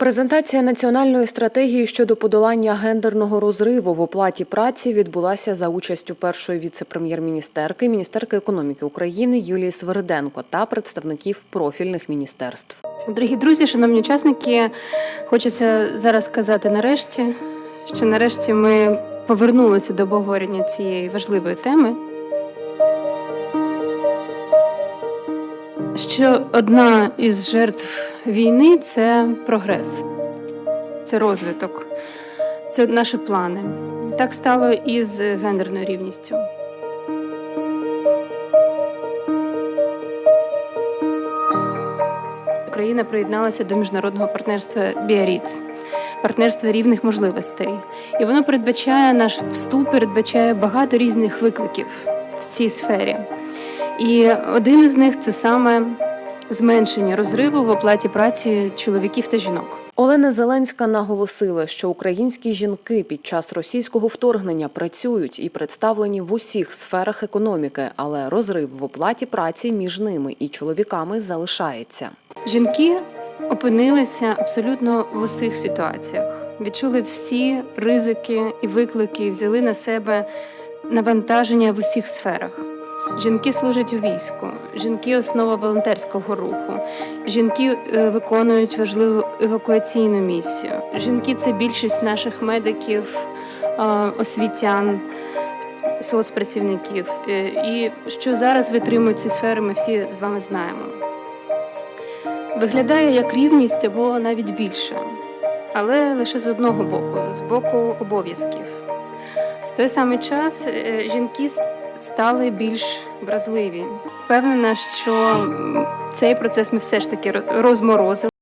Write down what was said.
Презентація національної стратегії щодо подолання гендерного розриву в оплаті праці відбулася за участю першої віце-прем'єр-міністерки, міністерки економіки України Юлії Свериденко та представників профільних міністерств. Дорогі друзі, шановні учасники, хочеться зараз сказати нарешті, що нарешті ми повернулися до обговорення цієї важливої теми. Що одна із жертв війни це прогрес, це розвиток, це наші плани. Так стало і з гендерною рівністю. Україна приєдналася до міжнародного партнерства Біаріц, партнерства рівних можливостей. І воно передбачає наш вступ, передбачає багато різних викликів в цій сфері. І один із них це саме зменшення розриву в оплаті праці чоловіків та жінок. Олена Зеленська наголосила, що українські жінки під час російського вторгнення працюють і представлені в усіх сферах економіки, але розрив в оплаті праці між ними і чоловіками залишається. Жінки опинилися абсолютно в усіх ситуаціях, відчули всі ризики і виклики, взяли на себе навантаження в усіх сферах. Жінки служать у війську, жінки основа волонтерського руху, жінки е, виконують важливу евакуаційну місію. Жінки це більшість наших медиків, е, освітян, соцпрацівників. Е, І що зараз витримують ці сфери, ми всі з вами знаємо. Виглядає як рівність або навіть більше, але лише з одного боку, з боку обов'язків. В той самий час жінки стали більш вразливі. Впевнена, що цей процес ми все ж таки ро- розморозили.